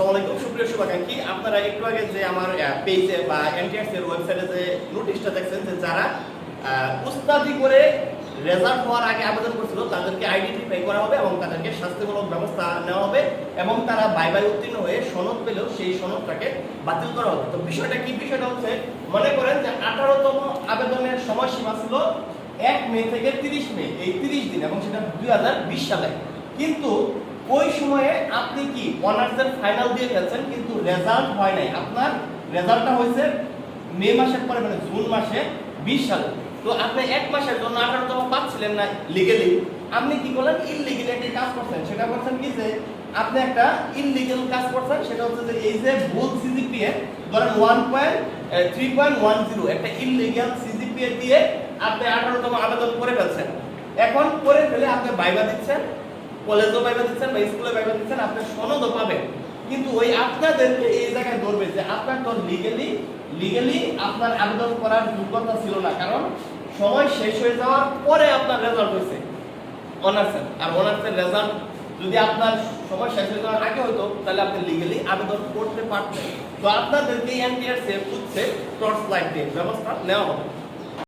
আসসালামু আলাইকুম সুপ্রিয় শুভাকাঙ্ক্ষী। আপনারা একটু আগে যে আমার পেজে বা এনটিআরসি এর ওয়েবসাইটে যে নোটিশটা দেখছেন, যে যারা উস্তাদি করে রেজাল্ট হওয়ার আগে আবেদন করছিল, তাদেরকে আইডেন্টিফাই করা হবে এবং তাদেরকে শাস্তিমূলক ব্যবস্থা নেওয়া হবে এবং তারা বাইবাই উত্তীর্ণ হয়ে সনদ পেলেও সেই সনদটাকে বাতিল করা হবে। তো বিষয়টা কি? বিষয়টা হচ্ছে, মনে করেন যে আঠারোতম আবেদনের সময়সীমা ছিল এক মে থেকে তিরিশ মে, এই তিরিশ দিন এবং সেটা দুই হাজার বিশ সালে। কিন্তু ওই সময়ে আপনি কি অনার্সের ফাইনাল দিয়ে ফেলছেন কিন্তু রেজাল্ট হয় নাই? আপনার রেজাল্টটা হয়েছে মে মাসের পরে মানে জুন মাসে বিশ সালে। তো আপনি এক মাসের জন্য আঠারোতম পাচ্ছিলেন না লিগেলি আপনি কি করলেন? ইনলিগেলি একটা কাজ করছেন। সেটা করছেন কি যে, আপনি একটা ইনলিগেল কাজ করছেন, সেটা হচ্ছে যে এই যে ভুল সিজিপিএ ধরেন one point three point one zero একটা ইনলিগেল সিজিপিএ দিয়ে আপনি আঠারোতম আবেদন করে ফেলছেন। এখন করে ফেলে আপনি বাইবা দিচ্ছেন। কলেজও পাইবা দিচ্ছেন বা স্কুলে পাইবা দিচ্ছেন আপনি সনদও পাবেন। কিন্তু ওই আপনাদেরকে এই জায়গায় ধরবে যে আপনার তো লিগেলি লিগেলি আপনার আবেদন করার যোগ্যতা ছিল না, কারণ সময় শেষ হয়ে যাওয়ার পরে আপনার রেজাল্ট হয়েছে। অনার্সের আর অনার্সের রেজাল্ট যদি আপনার সময় শেষ হয়ে যাওয়ার আগে হতো তাহলে আপনি লিগেলি আবেদন করতে পারতেন। তো আপনাদেরকে এনটিআর সেভ হচ্ছে টর্চ লাইট দিয়ে। ব্যবস্থা নেওয়া হবে।